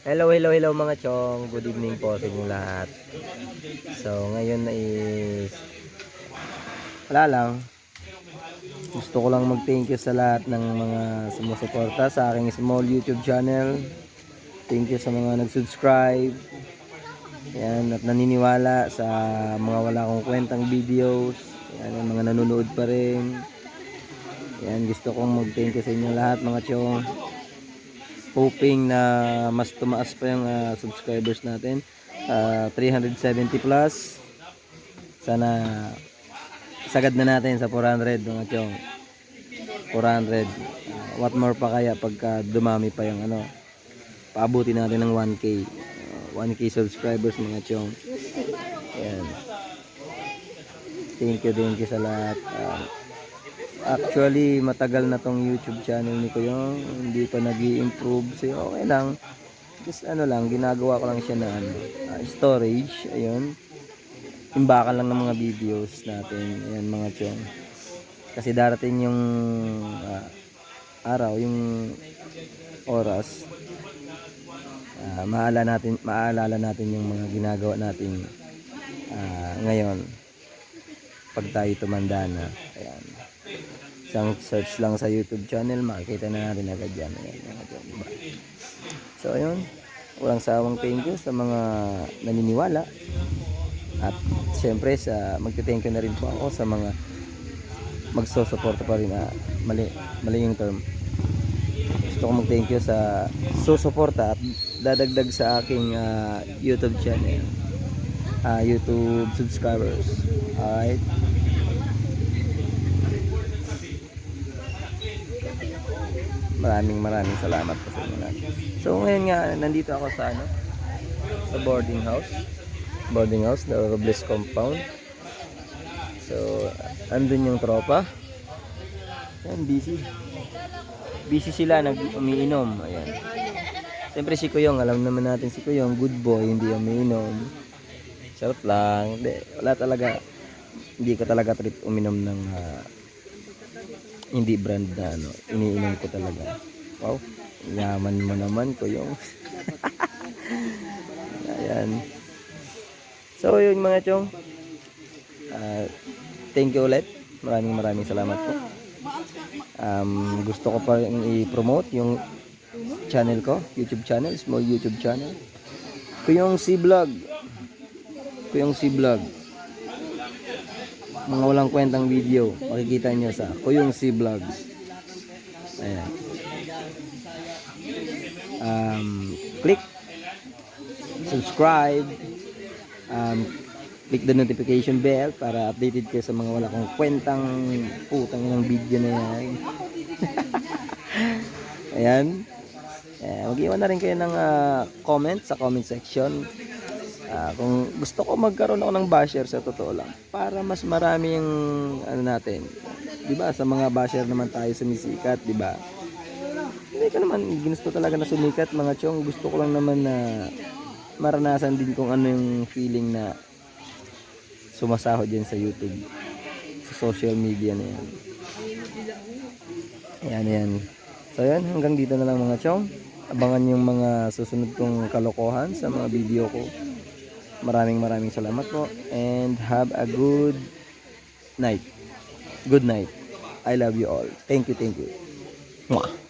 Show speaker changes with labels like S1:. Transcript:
S1: Hello, hello, hello mga chong. Good evening po sa inyong lahat. So, ngayon na is wala lang. Gusto ko lang mag-thank you sa lahat ng mga sumusuporta sa aking small YouTube channel. Thank you sa mga nag-subscribe. Yan, at naniniwala sa mga wala kong kwentang videos. Yan, mga nanonood pa rin. Yan, gusto kong mag-thank you sa inyo lahat mga chong hoping na mas tumaas pa yung ah, subscribers natin. Ah, 370 plus. Sana sagad na natin sa 400 mga chong. 400 Ah, what more pa kaya pagka dumami pa yung ano paabuti natin ng 1k Ah, 1k subscribers mga chong. Ayan. thank you thank you sa lahat. Ah, Actually, matagal na tong YouTube channel ni Kuya. Hindi pa nag improve So, okay lang. Just ano lang, ginagawa ko lang siya na ano, ah, storage. Ayun. Imbakan lang ng mga videos natin. Ayan mga chong. Kasi darating yung ah, araw, yung oras. Ah, maalala natin, maalala natin yung mga ginagawa natin ah, ngayon. Pag tayo tumanda na. Ayan isang search lang sa YouTube channel, makikita na natin agad yan. So, ayun. Walang sawang thank you sa mga naniniwala. At syempre, sa magte-thank you na rin po ako sa mga magsosuporta pa rin. Ah, mali, mali yung term. Gusto ko mag-thank you sa susuporta at dadagdag sa aking ah, YouTube channel. Ah, YouTube subscribers. Alright. Maraming maraming salamat po sa inyo lahat. So ngayon nga nandito ako sa ano sa boarding house. Boarding house, the Robles compound. So andun yung tropa. Yan busy. Busy sila nag umiinom. Ayan. Siyempre si Kuyong, alam naman natin si Kuyong, good boy, hindi umiinom. Charot lang. Hindi, wala talaga. Hindi ko talaga trip uminom ng ah, hindi brand na ano, iniinom ko talaga. Wow, yaman mo naman ko yung. Ayan. So yun mga chong. Ah, thank you ulit. Maraming maraming salamat po. Um, gusto ko pa i-promote yung channel ko, YouTube channel, small YouTube channel. Kuyong si vlog. Kuyong si vlog mga walang kwentang video makikita nyo sa Kuyong C Vlog. Ayan. Um, click. Subscribe. Um, click the notification bell para updated kayo sa mga wala kong kwentang putang ng video na yan. Ayan. Eh, mag-iwan na rin kayo ng ah, comment sa comment section Ah, kung gusto ko magkaroon ako ng basher sa totoo lang para mas marami yung ano natin 'di ba sa mga basher naman tayo sumisikat 'di ba? Hindi ka naman ginusto talaga na sumikat mga chong. Gusto ko lang naman na maranasan din kung ano yung feeling na sumasahod yan sa YouTube sa social media na yan. Ayan ayan. So yan hanggang dito na lang mga chong. Abangan yung mga susunod kong kalokohan sa mga video ko Maraming maraming salamat po and have a good night. Good night. I love you all. Thank you, thank you. Mwah.